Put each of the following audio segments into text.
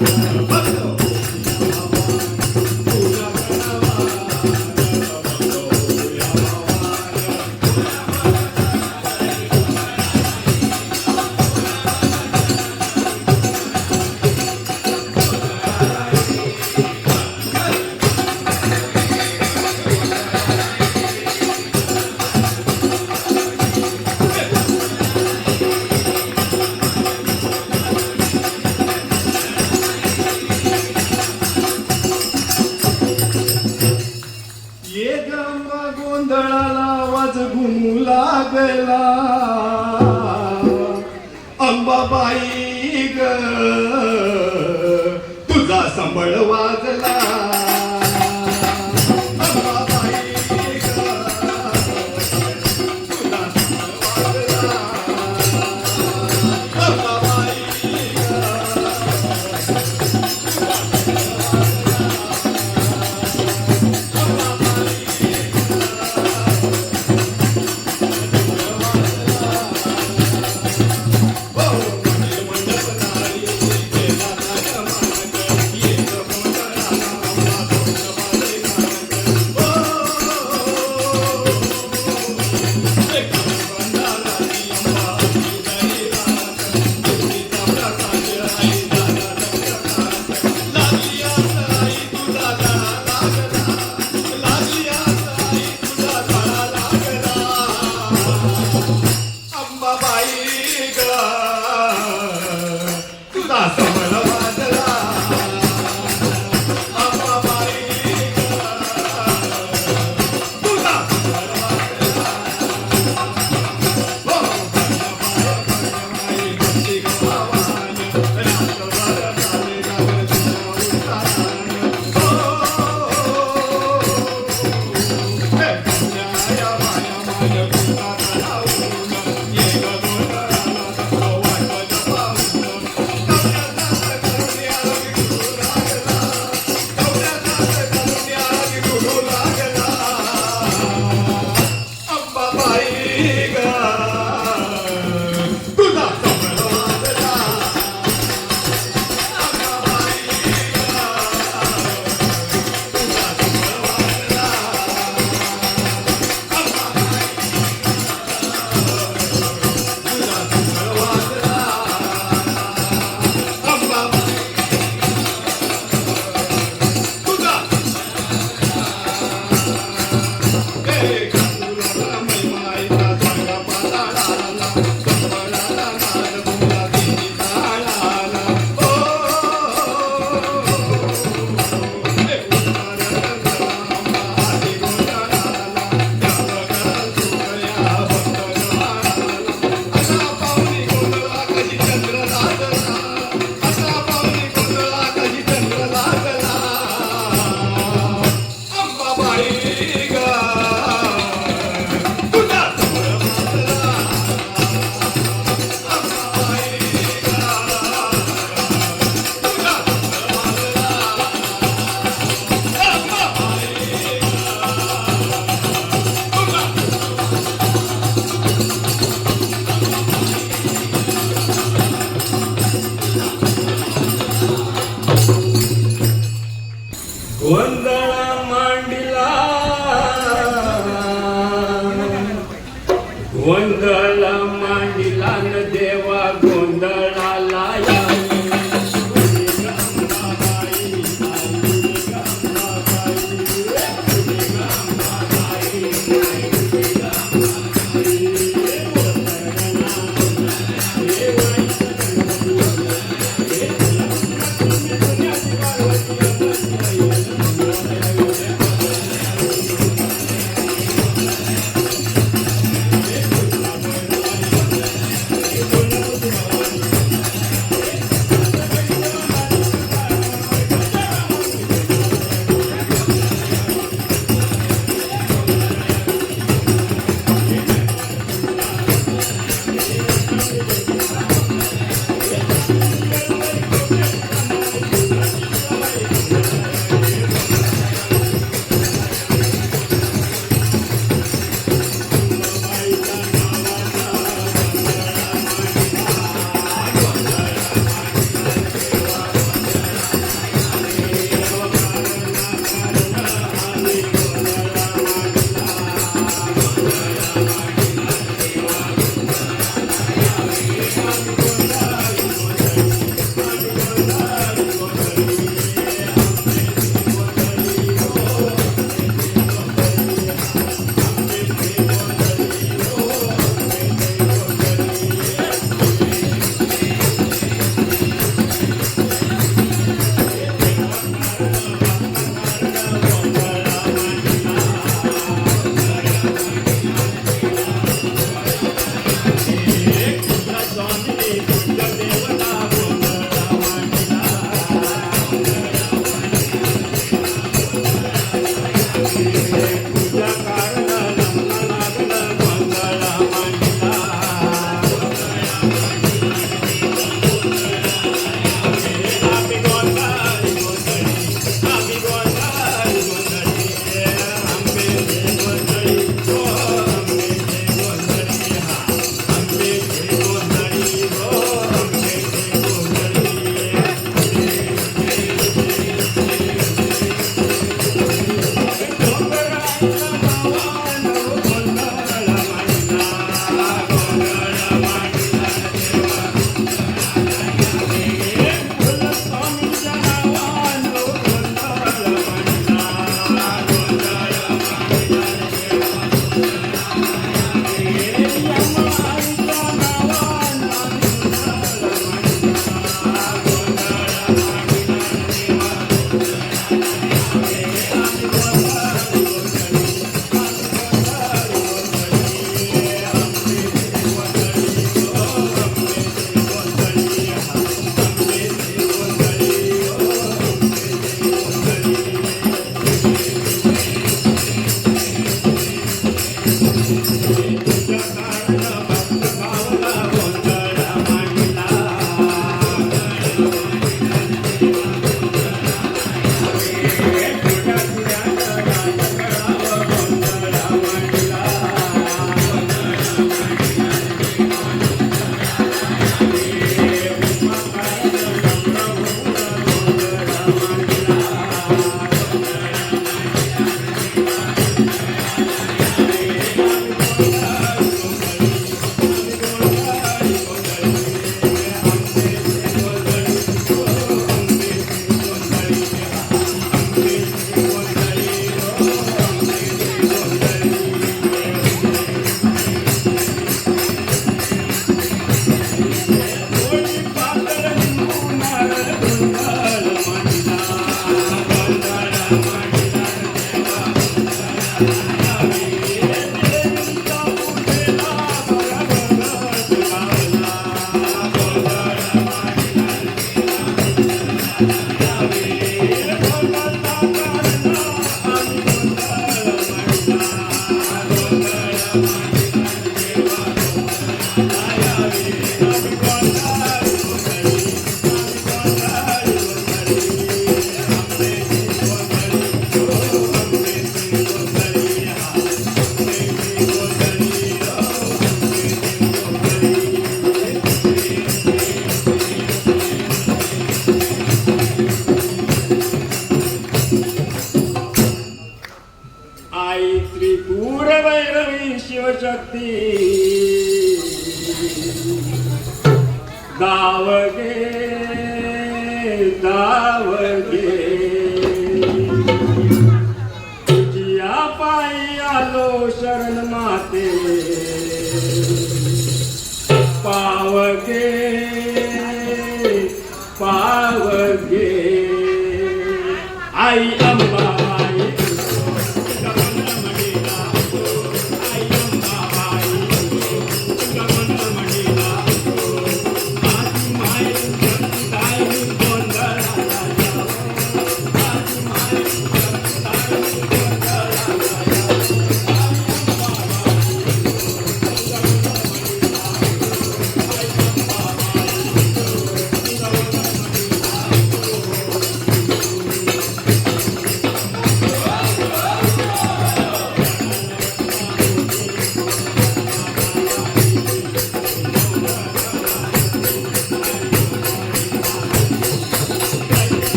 ¡Vamos! ग तुझा संबळ वाजला.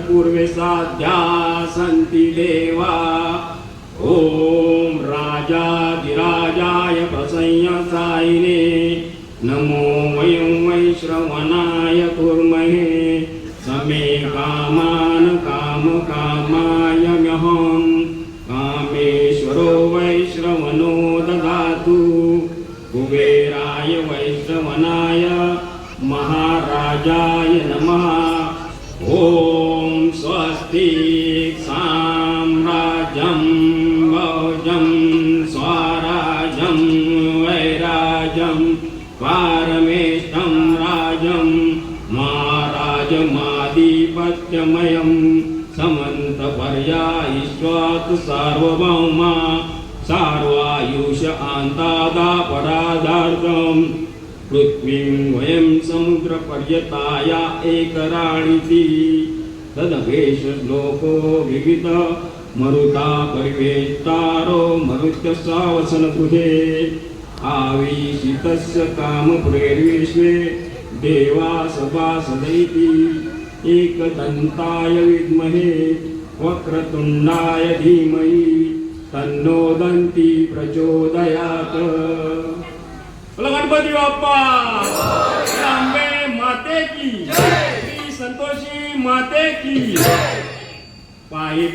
पूर्वे साध्या सन्ति देवा। ॐ राजाधिराजाय प्रसंयसायिने। नमो वयं वैश्रवणाय कुर्महे। समे कामान् कामकामायम्यहं कामेश्वरो वैश्रवणो ददातु। कुबेराय वैश्रवणाय महाराजाय नमः। समन्तपर्यायिष्वात् सार्वभौमा सार्वायुष आन्तादा पृथ्वीं वयं समुद्रपर्यताया एकराणिति। तदभेष श्लोको विविध मरुता परिवेष्टारो मरुत्यसावसनगृहे आविशितस्य कामप्रेर्विश्वे देवा सभासदैति एकदन्ताय विद्महे। वक्रतुण्डाय धीमहि तन्नो दन्ती प्रचोदयात्। बोला गणपती बाप्पा! अंबे माते की। श्री संतोषी माते की। पायी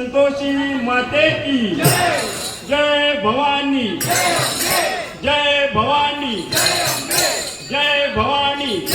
संतोषी माते की। जय भवानी। जय भवानी। जय भवानी।